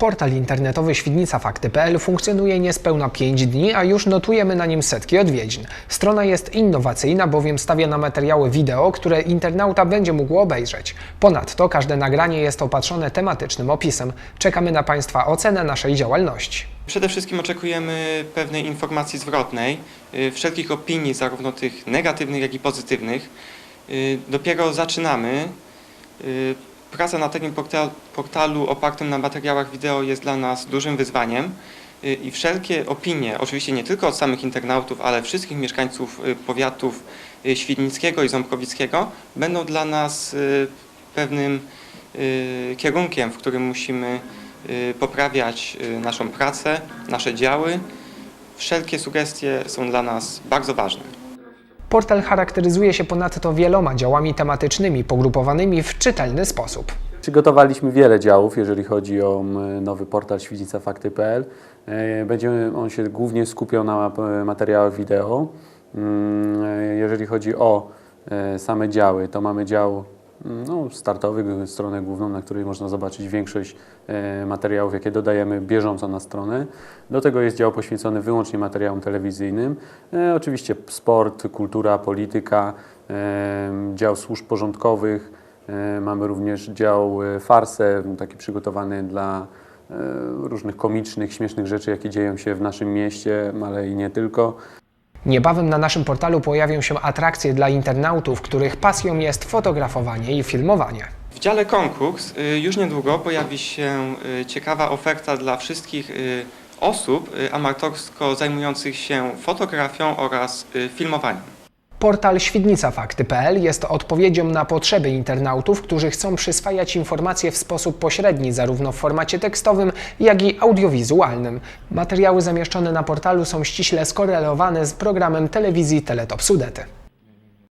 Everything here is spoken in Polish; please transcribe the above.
Portal internetowy świdnicafakty.pl funkcjonuje niespełna 5 dni, a już notujemy na nim setki odwiedzin. Strona jest innowacyjna, bowiem stawia na materiały wideo, które internauta będzie mógł obejrzeć. Ponadto każde nagranie jest opatrzone tematycznym opisem. Czekamy na Państwa ocenę naszej działalności. Przede wszystkim oczekujemy pewnej informacji zwrotnej, y, wszelkich opinii, zarówno tych negatywnych, jak i pozytywnych. Y, Dopiero zaczynamy. Praca na takim porta- portalu opartym na materiałach wideo jest dla nas dużym wyzwaniem y, i wszelkie opinie, oczywiście nie tylko od samych internautów, ale wszystkich mieszkańców y, powiatów y, świdnickiego i ząbkowickiego będą dla nas pewnym kierunkiem, w którym musimy poprawiać naszą pracę, nasze działy. Wszelkie sugestie są dla nas bardzo ważne. Portal charakteryzuje się ponadto wieloma działami tematycznymi pogrupowanymi w czytelny sposób. Przygotowaliśmy wiele działów, jeżeli chodzi o nowy portal świdnicafakty.pl. E, Będzie on się głównie skupiał na e, materiałach wideo. Mm, e, Jeżeli chodzi o same działy, to mamy dział no, startowy, g- stronę główną, na której można zobaczyć większość e, materiałów, jakie dodajemy bieżąco na stronę. Do tego jest dział poświęcony wyłącznie materiałom telewizyjnym. E, Oczywiście sport, kultura, polityka, e, dział służb porządkowych, Mamy również dział e, farsę, taki przygotowany dla różnych komicznych, śmiesznych rzeczy, jakie dzieją się w naszym mieście, ale i nie tylko. Niebawem na naszym portalu pojawią się atrakcje dla internautów, których pasją jest fotografowanie i filmowanie. W dziale konkurs y, już niedługo pojawi się y, ciekawa oferta dla wszystkich y, osób amatorsko zajmujących się fotografią oraz filmowaniem. Portal świdnicafakty.pl jest odpowiedzią na potrzeby internautów, którzy chcą przyswajać informacje w sposób pośredni, zarówno w formacie tekstowym, jak i audiowizualnym. Materiały zamieszczone na portalu są ściśle skorelowane z programem telewizji Teletop Sudety.